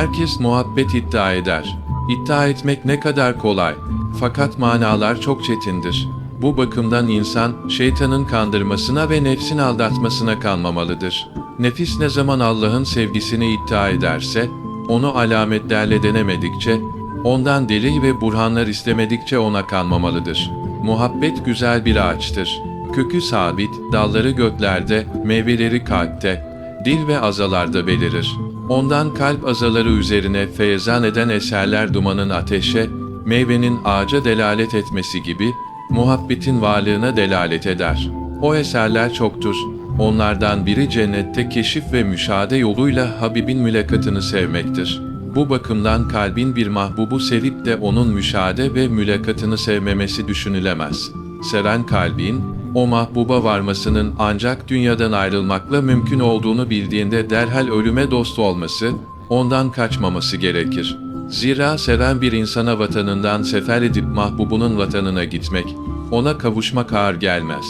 Herkes muhabbet iddia eder. İddia etmek ne kadar kolay. Fakat manalar çok çetindir. Bu bakımdan insan, şeytanın kandırmasına ve nefsin aldatmasına kanmamalıdır. Nefis ne zaman Allah'ın sevgisini iddia ederse, onu alametlerle denemedikçe, ondan delil ve burhanlar istemedikçe ona kanmamalıdır. Muhabbet güzel bir ağaçtır. Kökü sabit, dalları göklerde, meyveleri kalpte, dil ve azalarda belirir. Ondan kalp azaları üzerine feyzan eden eserler dumanın ateşe, meyvenin ağaca delalet etmesi gibi, muhabbetin varlığına delalet eder. O eserler çoktur. Onlardan biri cennette keşif ve müşahede yoluyla Habib'in mülakatını sevmektir. Bu bakımdan kalbin bir mahbubu sevip de onun müşahede ve mülakatını sevmemesi düşünülemez. Seven kalbin, o mahbuba varmasının ancak dünyadan ayrılmakla mümkün olduğunu bildiğinde derhal ölüme dost olması, ondan kaçmaması gerekir. Zira seven bir insana vatanından sefer edip mahbubunun vatanına gitmek, ona kavuşmak ağır gelmez.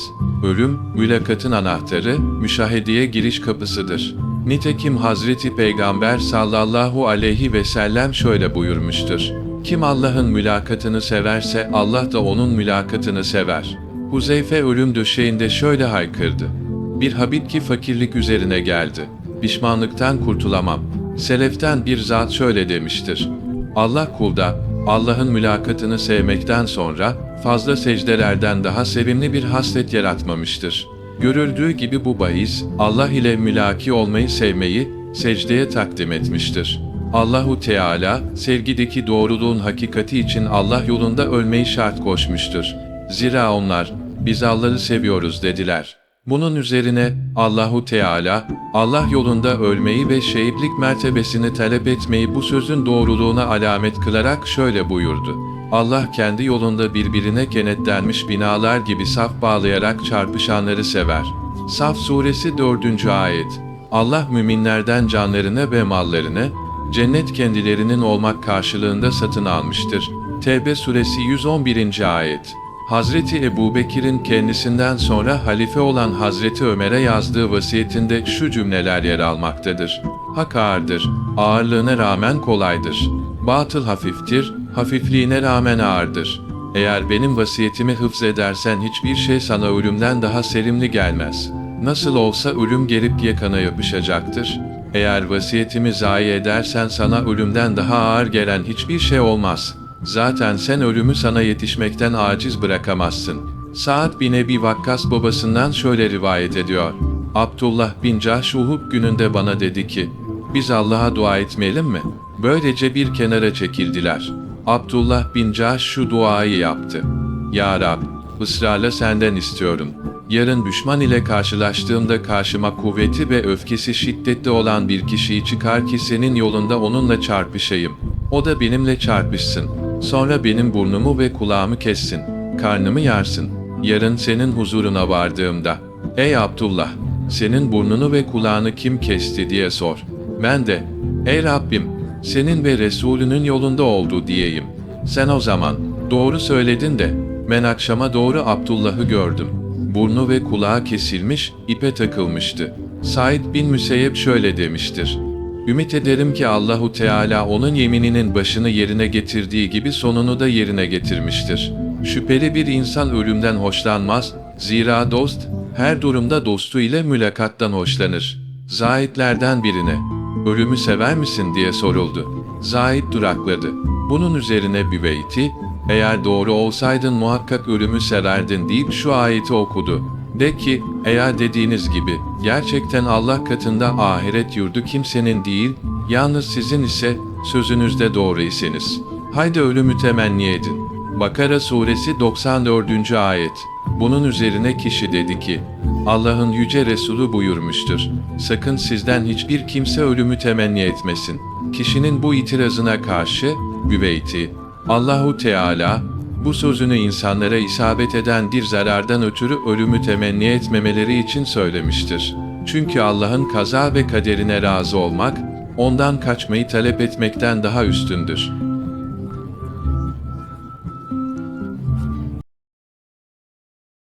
Ölüm, mülakatın anahtarı, müşahedeye giriş kapısıdır. Nitekim Hazreti Peygamber sallallahu aleyhi ve sellem şöyle buyurmuştur. Kim Allah'ın mülakatını severse Allah da onun mülakatını sever. Huzeyfe ölüm döşeğinde şöyle haykırdı. Bir Habib ki fakirlik üzerine geldi. Pişmanlıktan kurtulamam. Seleften bir zat şöyle demiştir. Allah kulda, Allah'ın mülakatını sevmekten sonra, fazla secdelerden daha sevimli bir hasret yaratmamıştır. Görüldüğü gibi bu bahis, Allah ile mülaki olmayı sevmeyi, secdeye takdim etmiştir. Allahu Teala, sevgideki doğruluğun hakikati için Allah yolunda ölmeyi şart koşmuştur. Zira onlar, biz Allah'ı seviyoruz dediler. Bunun üzerine Allahu Teala, Allah yolunda ölmeyi ve şehitlik mertebesini talep etmeyi bu sözün doğruluğuna alamet kılarak şöyle buyurdu. Allah kendi yolunda birbirine kenetlenmiş binalar gibi saf bağlayarak çarpışanları sever. Saf suresi 4. ayet. Allah müminlerden canlarını ve mallarını, cennet kendilerinin olmak karşılığında satın almıştır. Tevbe suresi 111. ayet. Hazreti Ebu Bekir'in kendisinden sonra halife olan Hazreti Ömer'e yazdığı vasiyetinde şu cümleler yer almaktadır. Hak ağırdır, ağırlığına rağmen kolaydır. Batıl hafiftir, hafifliğine rağmen ağırdır. Eğer benim vasiyetimi hıfz edersen hiçbir şey sana ölümden daha serimli gelmez. Nasıl olsa ölüm gelip yakana yapışacaktır. Eğer vasiyetimi zayi edersen sana ölümden daha ağır gelen hiçbir şey olmaz.'' Zaten sen ölümü sana yetişmekten aciz bırakamazsın. Saad bin Ebi Vakkas babasından şöyle rivayet ediyor. Abdullah bin Cahş Uhud gününde bana dedi ki, biz Allah'a dua etmeyelim mi? Böylece bir kenara çekildiler. Abdullah bin Cahş şu duayı yaptı. Ya Rab, ısrarla senden istiyorum. Yarın düşman ile karşılaştığımda karşıma kuvveti ve öfkesi şiddetli olan bir kişiyi çıkar ki senin yolunda onunla çarpışayım. O da benimle çarpışsın. Sonra benim burnumu ve kulağımı kessin. Karnımı yarsın. Yarın senin huzuruna vardığımda. Ey Abdullah! Senin burnunu ve kulağını kim kesti diye sor. Ben de, ey Rabbim! Senin ve Resulünün yolunda oldu diyeyim. Sen o zaman, doğru söyledin de, ben akşama doğru Abdullah'ı gördüm. Burnu ve kulağı kesilmiş, ipe takılmıştı. Said bin Müseyyep şöyle demiştir. Ümit ederim ki Allahu Teala onun yemininin başını yerine getirdiği gibi sonunu da yerine getirmiştir. Şüpheli bir insan ölümden hoşlanmaz, zira dost, her durumda dostu ile mülakattan hoşlanır. Zahitlerden birine, ölümü sever misin diye soruldu. Zahit durakladı. Bunun üzerine Büveyti, eğer doğru olsaydın muhakkak ölümü severdin deyip şu ayeti okudu. De ki, eğer dediğiniz gibi, gerçekten Allah katında ahiret yurdu kimsenin değil, yalnız sizin ise, sözünüzde doğru iseniz. Haydi ölümü temenni edin. Bakara suresi 94. ayet. Bunun üzerine kişi dedi ki, Allah'ın yüce Resulü buyurmuştur. Sakın sizden hiçbir kimse ölümü temenni etmesin. Kişinin bu itirazına karşı, Büveyti, Allahu Teala, bu sözünü insanlara isabet eden bir zarardan ötürü ölümü temenni etmemeleri için söylemiştir. Çünkü Allah'ın kaza ve kaderine razı olmak, ondan kaçmayı talep etmekten daha üstündür.